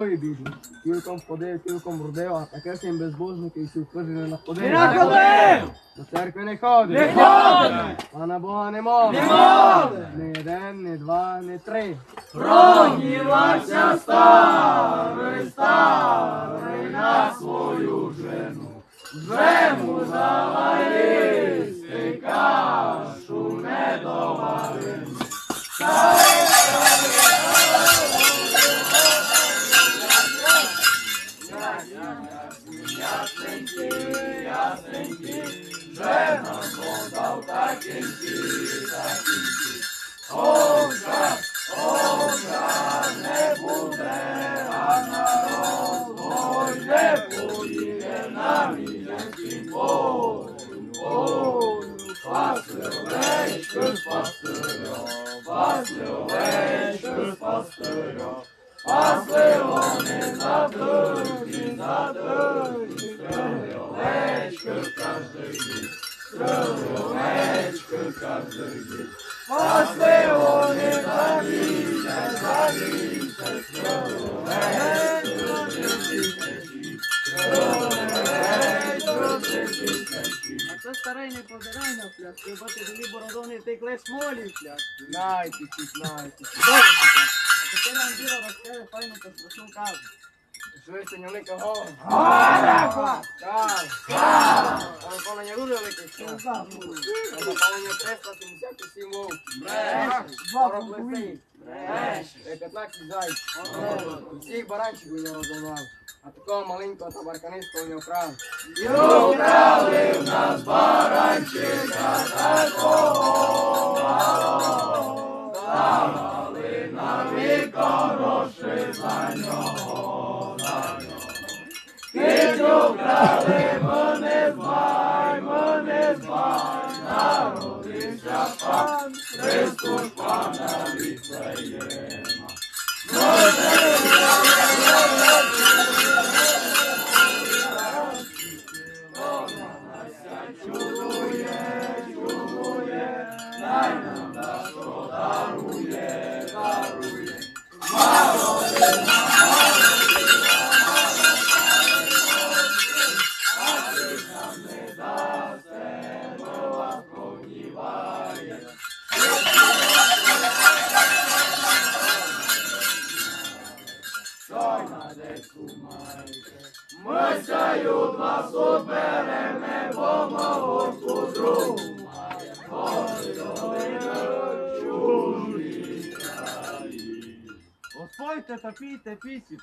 Бідні, кілком ходив, кілком родив, а таке всім безбожники і хижі не находив. Не находив! До церкви не ходив. Не ходив! А на Бога не мов. Не мов! Ні один, ні два, ні три. Прогнівався старий, старий на свою жену. Жему 생기 죄만 고소 다 김치 다 김치 온자 온자 내 부대 하나로 보이네 보이네 남이 양키 보이고 Pastoration, pastorio, pastoration, pastorio, pastorio, pastorio, pastorio, овечки кожний день. Пасли вони за місяць, за місяць, стрили овечки тисячі, стрили овечки тисячі. А це старий не позирай на ти тобі бородони текли смолі в пляшку. Знайте, знайте. А тепер нам розкаже файну та страшну казку. Швидше не лика го. Гора! Кав. Кав. А напалення дуже великий час. А напалення 377 вовків. Бреш. 40 лисиць. Бреш. 15 зайців. Всіх баранчиків не розумав. А такого маленького табарканистого не вкрав. І украли в нас баранчика такого малого. Давали нам і за нього, Pan, Chrystus Pana witwejema. Możemy майку, маєте? Ми сяють вас обереме, бо чужі краї. Господьте та пійте пісі,